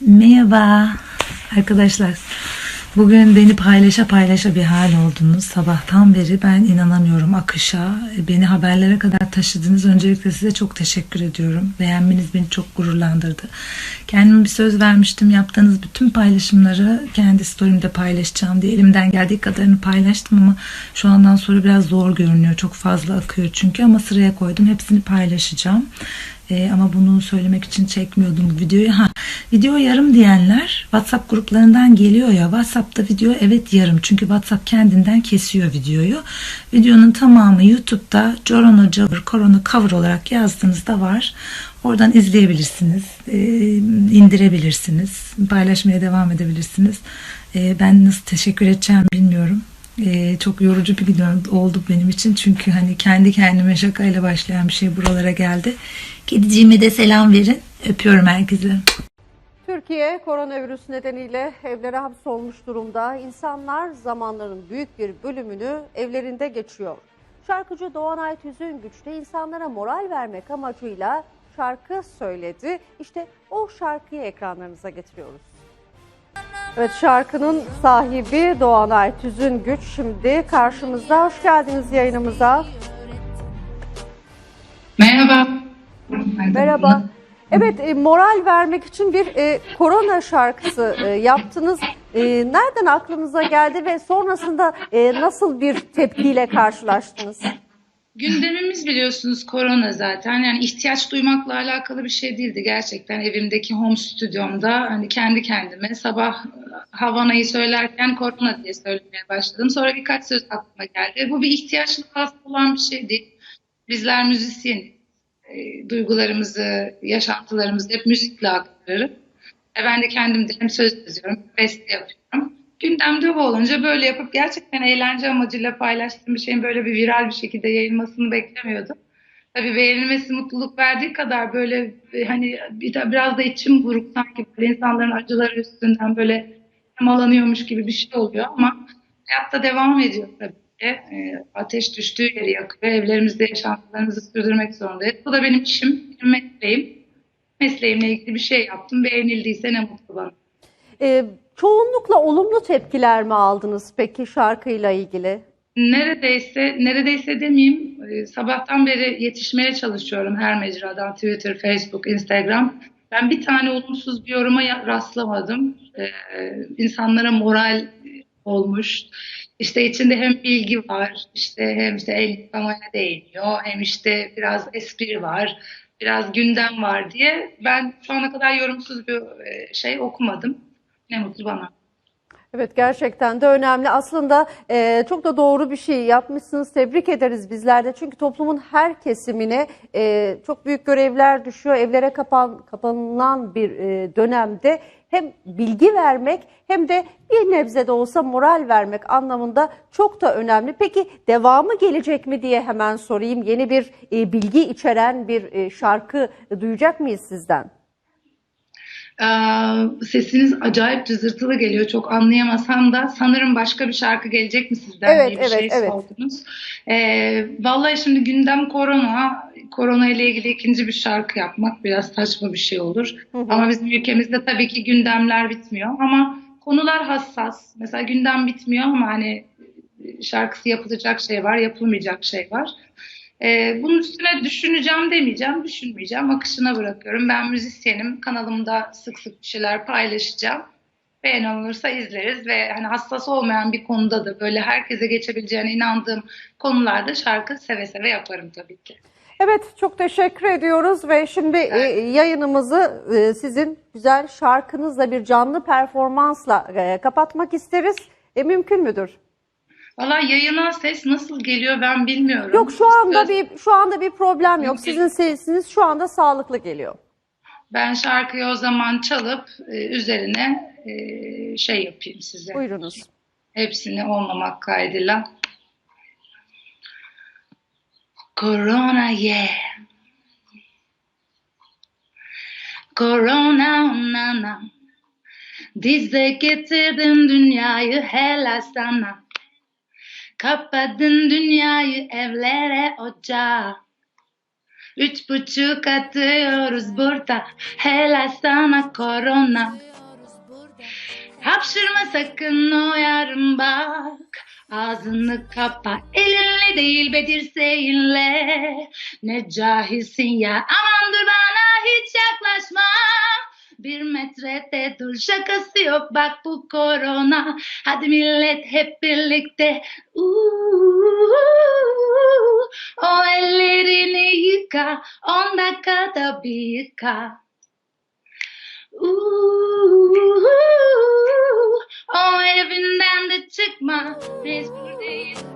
Merhaba arkadaşlar. Bugün beni paylaşa paylaşa bir hal oldunuz. Sabahtan beri ben inanamıyorum akışa. Beni haberlere kadar taşıdınız. Öncelikle size çok teşekkür ediyorum. Beğenmeniz beni çok gururlandırdı. Kendime bir söz vermiştim. Yaptığınız bütün paylaşımları kendi story'imde paylaşacağım diye elimden geldiği kadarını paylaştım ama şu andan sonra biraz zor görünüyor. Çok fazla akıyor çünkü ama sıraya koydum. Hepsini paylaşacağım. Ee, ama bunu söylemek için çekmiyordum videoyu. Ha, video yarım diyenler WhatsApp gruplarından geliyor ya. WhatsApp'ta video evet yarım. Çünkü WhatsApp kendinden kesiyor videoyu. Videonun tamamı YouTube'da Corono Cover, Corona Cover olarak yazdığınızda var. Oradan izleyebilirsiniz, e, indirebilirsiniz, paylaşmaya devam edebilirsiniz. E, ben nasıl teşekkür edeceğim bilmiyorum. Ee, çok yorucu bir gün oldu benim için çünkü hani kendi kendime şakayla başlayan bir şey buralara geldi. Kediciğime de selam verin. Öpüyorum herkese. Türkiye koronavirüs nedeniyle evlere hapsolmuş durumda. İnsanlar zamanların büyük bir bölümünü evlerinde geçiyor. Şarkıcı Doğanay Tüzün Güçlü insanlara moral vermek amacıyla şarkı söyledi. İşte o şarkıyı ekranlarınıza getiriyoruz. Evet şarkının sahibi Doğanay Tüzün Güç şimdi karşımızda. Hoş geldiniz yayınımıza. Merhaba. Merhaba. Evet, e, moral vermek için bir e, korona şarkısı e, yaptınız. E, nereden aklınıza geldi ve sonrasında e, nasıl bir tepkiyle karşılaştınız? Gündemimiz biliyorsunuz korona zaten. Yani ihtiyaç duymakla alakalı bir şey değildi gerçekten. Evimdeki home stüdyomda hani kendi kendime sabah Havana'yı söylerken korona diye söylemeye başladım. Sonra birkaç söz aklıma geldi. Bu bir ihtiyaçla hasıl olan bir şey değil. Bizler müzisyeniz. E, duygularımızı, yaşantılarımızı hep müzikle aktarırım. E, ben de kendim de hem söz yazıyorum, beste yapıyorum. Gündemde bu olunca böyle yapıp gerçekten eğlence amacıyla paylaştığım bir şeyin böyle bir viral bir şekilde yayılmasını beklemiyordum. Tabii beğenilmesi mutluluk verdiği kadar böyle e, hani bir de biraz da içim buruk sanki böyle insanların acıları üstünden böyle temalanıyormuş gibi bir şey oluyor ama hayatta devam ediyor tabii ki. E, ateş düştüğü yeri yakıyor. Evlerimizde yaşantılarımızı sürdürmek zorundayız. Bu da benim işim, benim mesleğim. Mesleğimle ilgili bir şey yaptım. Beğenildiyse ne mutlu bana. E, çoğunlukla olumlu tepkiler mi aldınız peki şarkıyla ilgili? Neredeyse, neredeyse demeyeyim, e, sabahtan beri yetişmeye çalışıyorum her mecradan, Twitter, Facebook, Instagram. Ben bir tane olumsuz bir yoruma rastlamadım. Ee, insanlara moral olmuş. İşte içinde hem bilgi var, işte hem işte el yıkamaya değiniyor, hem işte biraz espri var, biraz gündem var diye. Ben şu ana kadar yorumsuz bir e, şey okumadım. Ne mutlu bana. Evet gerçekten de önemli. Aslında e, çok da doğru bir şey yapmışsınız. Tebrik ederiz bizler de. Çünkü toplumun her kesimine e, çok büyük görevler düşüyor. Evlere kapan, kapanılan bir e, dönemde hem bilgi vermek hem de bir nebze de olsa moral vermek anlamında çok da önemli. Peki devamı gelecek mi diye hemen sorayım. Yeni bir e, bilgi içeren bir e, şarkı duyacak mıyız sizden? Ee, sesiniz acayip cızırtılı geliyor. Çok anlayamasam da sanırım başka bir şarkı gelecek mi sizden Evet, diye bir evet, şey evet. sordunuz. Ee, vallahi şimdi gündem korona. Korona ile ilgili ikinci bir şarkı yapmak biraz saçma bir şey olur. Ama bizim ülkemizde tabii ki gündemler bitmiyor. Ama konular hassas. Mesela gündem bitmiyor ama hani şarkısı yapılacak şey var, yapılmayacak şey var. Ee, bunun üstüne düşüneceğim demeyeceğim, düşünmeyeceğim. Akışına bırakıyorum. Ben müzisyenim. Kanalımda sık sık bir şeyler paylaşacağım. Beğen olursa izleriz ve hani hassas olmayan bir konuda da böyle herkese geçebileceğine inandığım konularda şarkı seve seve yaparım tabii ki. Evet çok teşekkür ediyoruz ve şimdi e, yayınımızı e, sizin güzel şarkınızla bir canlı performansla e, kapatmak isteriz. E, mümkün müdür? Valla yayına ses nasıl geliyor ben bilmiyorum. Yok şu anda Söz- bir şu anda bir problem yok. Sizin sesiniz şu anda sağlıklı geliyor. Ben şarkıyı o zaman çalıp e, üzerine e, şey yapayım size. Buyurunuz. Hepsini olmamak kaydıyla. Corona yeah. Corona nana. Dize getirdin dünyayı helal sana. Kapadın dünyayı evlere ocağa. Üç buçuk atıyoruz burada helal sana korona. Hapşırma sakın o yarım bak. Ağzını kapa elinle değil be dirseğinle. Ne cahilsin ya aman dur bana hiç yaklaşma. Bir metrede dur şakası yok bak bu korona. Hadi millet hep birlikte. Uuu, o ellerini yıka on dakikada bir yıka. Uuu, o evinden de çıkma mecbur değil.